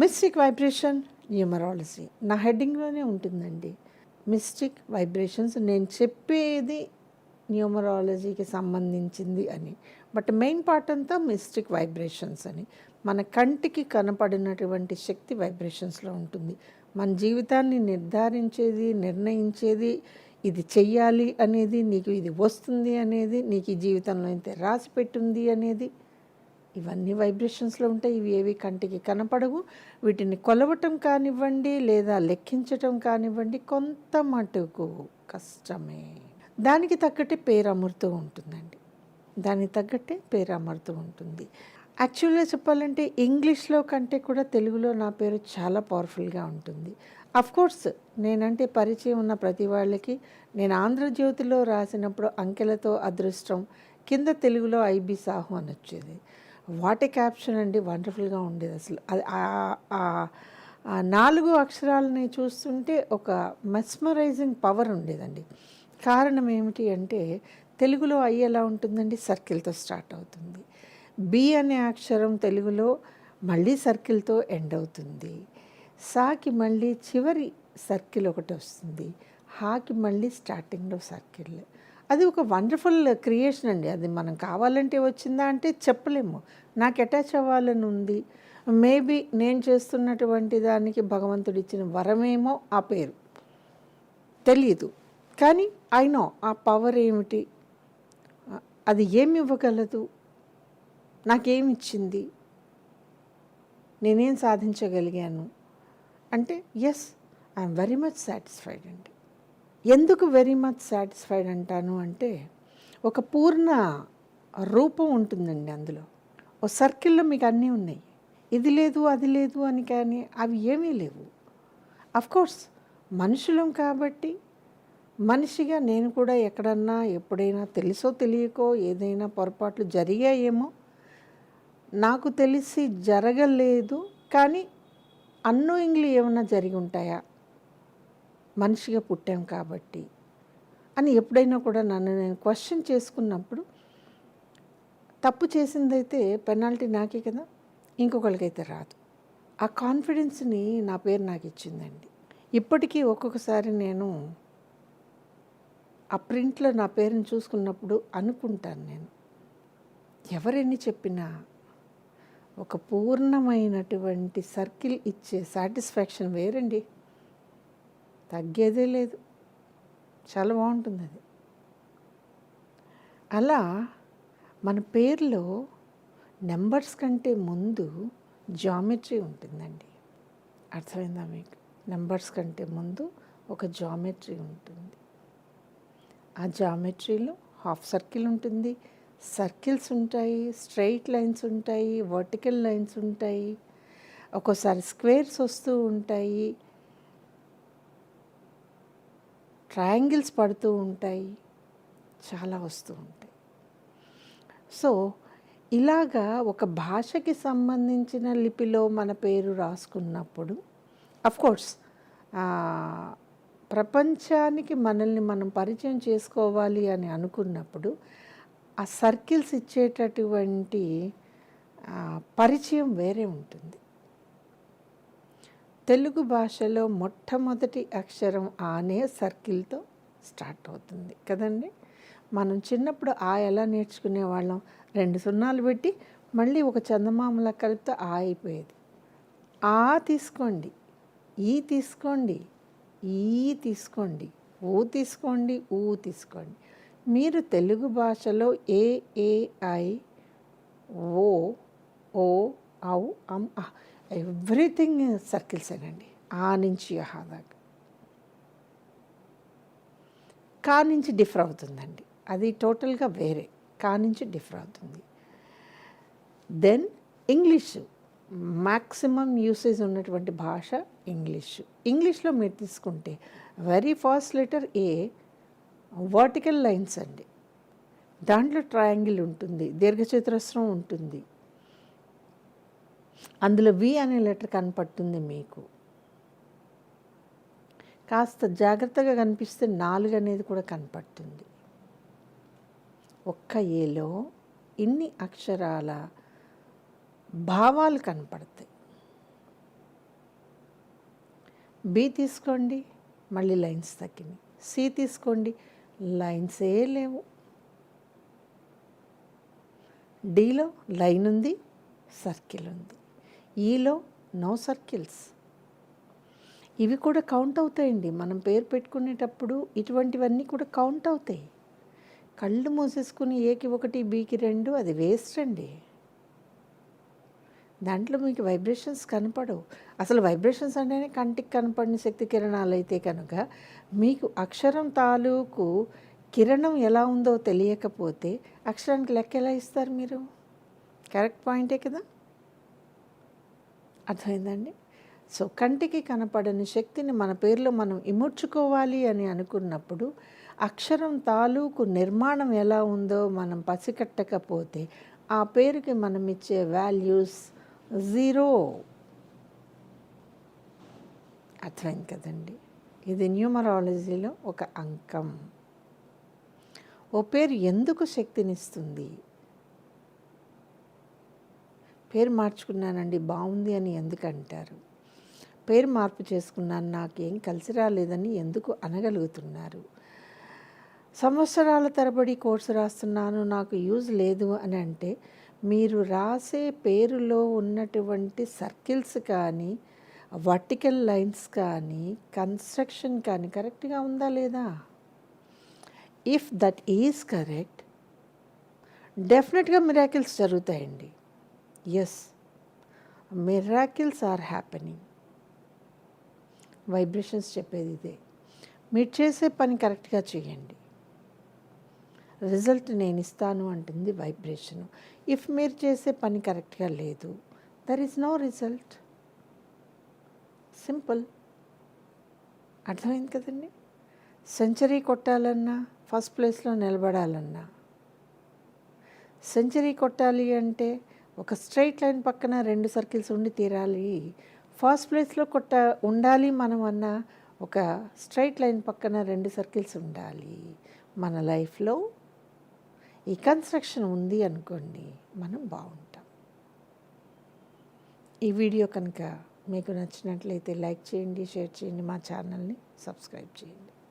Mystic vibration numerology. నా హెడ్డింగ్లోనే ఉంటుందండి. Mystic vibrations నేను చెప్పేది న్యూమరాలజీకి సంబంధించింది అని. బట్ మెయిన్ పార్ట్ అంతా మిస్టిక్ వైబ్రేషన్స్ అని. మన కంటికి కనపడినటువంటి శక్తి వైబ్రేషన్స్లో ఉంటుంది. మన జీవితాన్ని నిర్ధారించేది నిర్ణయించేది ఇది చెయ్యాలి అనేది నీకు ఇది వస్తుంది అనేది నీకు ఈ జీవితంలో ఇంత రాసి పెట్టుంది అనేది ఇవన్నీ వైబ్రేషన్స్లో ఉంటాయి ఇవి ఏవి కంటికి కనపడవు. వీటిని కొలవటం కానివ్వండి లేదా లెక్కించటం కానివ్వండి కొంత మటుకు కష్టమే. దానికి తగ్గట్టే పేరు అమరుతూ ఉంటుందండి. దానికి తగ్గట్టే పేరు అమరుతూ ఉంటుంది. యాక్చువల్గా చెప్పాలంటే ఇంగ్లీష్లో కంటే కూడా తెలుగులో నా పేరు చాలా పవర్ఫుల్గా ఉంటుంది. కోర్స్ నేనంటే పరిచయం ఉన్న ప్రతి వాళ్ళకి నేను ఆంధ్రజ్యోతిలో రాసినప్పుడు అంకెలతో అదృష్టం కింద తెలుగులో ఐబి సాహు అని వచ్చేది. వాటి క్యాప్షన్ అండి వండర్ఫుల్గా ఉండేది అసలు. అది ఆ నాలుగు అక్షరాలని చూస్తుంటే ఒక మెస్మరైజింగ్ పవర్ ఉండేదండి. కారణం ఏమిటి అంటే తెలుగులో ఐ ఎలా ఉంటుందండి? సర్కిల్తో స్టార్ట్ అవుతుంది. బి అనే అక్షరం తెలుగులో మళ్ళీ సర్కిల్తో ఎండ్ అవుతుంది. సాకి మళ్ళీ చివరి సర్కిల్ ఒకటి వస్తుంది. హాకి మళ్ళీ స్టార్టింగ్లో సర్కిల్. అది ఒక వండర్ఫుల్ క్రియేషన్ అండి. అది మనం కావాలంటే వచ్చిందా అంటే చెప్పలేము. నాకు అటాచ్ అవ్వాలని ఉంది. మేబీ నేను చేస్తున్నటువంటి దానికి భగవంతుడు ఇచ్చిన వరమేమో ఆ పేరు. తెలియదు కానీ ఐ నో ఆ పవర్ ఏమిటి? అది ఏమి ఇవ్వగలదు? నాకేమి ఇచ్చింది? నేనేం సాధించగలిగాను? అంటే yes I'm very much satisfied అండి. ఎందుకు వెరీ మచ్ సాటిస్ఫైడ్ అంటాను అంటే ఒక పూర్ణ రూపం ఉంటుందండి అందులో. ఓ సర్కిల్లో మీకు అన్నీ ఉన్నాయి. ఇది లేదు అది లేదు అని కానీ అవి ఏమీ లేవు. కోర్స్ మనుషులం కాబట్టి మనిషిగా నేను కూడా ఎక్కడన్నా ఎప్పుడైనా తెలుసో తెలియకో ఏదైనా పొరపాట్లు జరిగాయేమో నాకు తెలిసి జరగలేదు కానీ అన్నోయింగ్లీ ఏమైనా జరిగి ఉంటాయా? మనిషిగా పుట్టాం కాబట్టి అని ఎప్పుడైనా కూడా నన్ను నేను క్వశ్చన్ చేసుకున్నప్పుడు తప్పు చేసిందైతే పెనాల్టీ నాకే కదా ఇంకొకరికైతే రాదు. ఆ కాన్ఫిడెన్స్ని నా పేరు నాకు ఇచ్చిందండి. ఇప్పటికీ ఒక్కొక్కసారి నేను ఆ ప్రింట్లో నా పేరుని చూసుకున్నప్పుడు అనుకుంటాను నేను. ఎవరెన్ని చెప్పినా ఒక పూర్ణమైనటువంటి సర్కిల్ ఇచ్చే సాటిస్ఫాక్షన్ వేరండి. తగ్గేదే లేదు. చాలా బాగుంటుంది అది. అలా మన పేర్లో నెంబర్స్ కంటే ముందు జామెట్రీ ఉంటుందండి. అర్థమైందా మీకు? నెంబర్స్ కంటే ముందు ఒక జామెట్రీ ఉంటుంది. ఆ జామెట్రీలో హాఫ్ సర్కిల్ ఉంటుంది. సర్కిల్స్ ఉంటాయి స్ట్రైట్ లైన్స్ ఉంటాయి వర్టికల్ లైన్స్ ఉంటాయి. ఒక్కోసారి స్క్వేర్స్ వస్తూ ఉంటాయి. ట్రయాంగిల్స్ పడుతూ ఉంటాయి చాలా వస్తూ ఉంటాయి. సో ఇలాగా ఒక భాషకి సంబంధించిన లిపిలో మన పేరు రాసుకున్నప్పుడు కోర్స్ ప్రపంచానికి మనల్ని మనం పరిచయం చేసుకోవాలి అని అనుకున్నప్పుడు ఆ సర్కిల్స్ ఇచ్చేటటువంటి పరిచయం వేరే ఉంటుంది. తెలుగు భాషలో మొట్టమొదటి అక్షరం ఆనే సర్కిల్తో స్టార్ట్ అవుతుంది కదండి? మనం చిన్నప్పుడు ఆ ఎలా నేర్చుకునే వాళ్ళం? రెండు సున్నాలు పెట్టి మళ్ళీ ఒక చందమామలా కలిపితే ఆ అయిపోయేది. ఆ తీసుకోండి ఈ తీసుకోండి ఈ తీసుకోండి ఊ తీసుకోండి ఊ తీసుకోండి. మీరు తెలుగు భాషలో ఏ ఏ ఐ ఓ ఓ ఔ అమ్ ఎవ్రీథింగ్ సర్కిల్స్ ఏనండి ఆ నుంచి యహా దాకా. కా నుంచి డిఫర్ అవుతుందండి. అది టోటల్గా వేరే. కా నుంచి డిఫర్ అవుతుంది. దెన్ ఇంగ్లీషు మ్యాక్సిమం యూసేజ్ ఉన్నటువంటి భాష ఇంగ్లీషు ఇంగ్లీష్లో మీరు తీసుకుంటే very first letter A vertical lines అండి. దాంట్లో ట్రయాంగిల్ ఉంటుంది దీర్ఘచతురస్రం ఉంటుంది. అందులో వి అనే లెటర్ కనపడుతుంది మీకు. కాస్త జాగ్రత్తగా కనిపిస్తే నాలుగు అనేది కూడా కనపడుతుంది. ఒక్క ఏలో ఇన్ని అక్షరాల భావాలు కనపడతాయి. బి తీసుకోండి మళ్ళీ లైన్స్ తగ్గినాయి. సి తీసుకోండి లైన్సే లేవు. డీలో లైన్ ఉంది సర్కిల్ ఉంది. ఈలో నో సర్కిల్స్. ఇవి కూడా కౌంట్ అవుతాయండి. మనం పేరు పెట్టుకునేటప్పుడు ఇటువంటివన్నీ కూడా కౌంట్ అవుతాయి. కళ్ళు మూసేసుకుని ఏకి ఒకటి బీకి రెండు అది వేస్ట్ అండి. దాంట్లో మీకు వైబ్రేషన్స్ కనపడవు. అసలు వైబ్రేషన్స్ అంటేనే కంటికి కనపడిన శక్తి కిరణాలు అయితే కనుక మీకు అక్షరం తాలూకు కిరణం ఎలా ఉందో తెలియకపోతే అక్షరానికి లెక్క ఎలా ఇస్తారు మీరు? కరెక్ట్ పాయింటే కదా? అర్థమైందండి? సో కంటికి కనపడని శక్తిని మన పేరులో మనం ఇముడ్చుకోవాలి అని అనుకున్నప్పుడు అక్షరం తాలూకు నిర్మాణం ఎలా ఉందో మనం పసికట్టకపోతే ఆ పేరుకి మనం ఇచ్చే వాల్యూస్ జీరో. అర్థమైంది కదండి? ఇది న్యూమరాలజీలో ఒక అంకం. ఓ పేరు ఎందుకు శక్తినిస్తుంది? పేరు మార్చుకున్నానండి బాగుంది అని ఎందుకు అంటారు పేరు మార్పు చేసుకున్నాను నాకేం కలిసి రాలేదని ఎందుకు అనగలుగుతున్నారు? సంవత్సరాల తరబడి కోర్సు రాస్తున్నాను నాకు యూజ్ లేదు అని అంటే మీరు రాసే పేరులో ఉన్నటువంటి సర్కిల్స్ కానీ వర్టికల్ లైన్స్ కానీ కన్స్ట్రక్షన్ కానీ కరెక్ట్గా ఉందా లేదా? ఇఫ్ దట్ ఈజ్ కరెక్ట్ డెఫినెట్గా మిరాకిల్స్ జరుగుతాయండి. Yes miracles are happening vibrations చెప్పేది ఇదే. మీరు చేసే పని కరెక్ట్గా చేయండి. రిజల్ట్ నేను ఇస్తాను అంటుంది వైబ్రేషను ఇఫ్ మీరు చేసే పని కరెక్ట్గా లేదు there is no result simple అర్థమైంది కదండి? సెంచరీ కొట్టాలన్నా ఫస్ట్ ప్లేస్లో నిలబడాలన్నా. సెంచరీ కొట్టాలి అంటే ఒక స్ట్రైట్ లైన్ పక్కన రెండు సర్కిల్స్ ఉండి తీరాలి. ఫస్ట్ ప్లేస్లో కొట్ట ఉండాలి మనం అన్న ఒక స్ట్రైట్ లైన్ పక్కన రెండు సర్కిల్స్ ఉండాలి. మన లైఫ్లో ఈ కన్స్ట్రక్షన్ ఉంది అనుకోండి మనం బాగుంటాం. ఈ వీడియో కనుక మీకు నచ్చినట్లయితే లైక్ చేయండి షేర్ చేయండి మా ఛానల్ని సబ్స్క్రైబ్ చేయండి.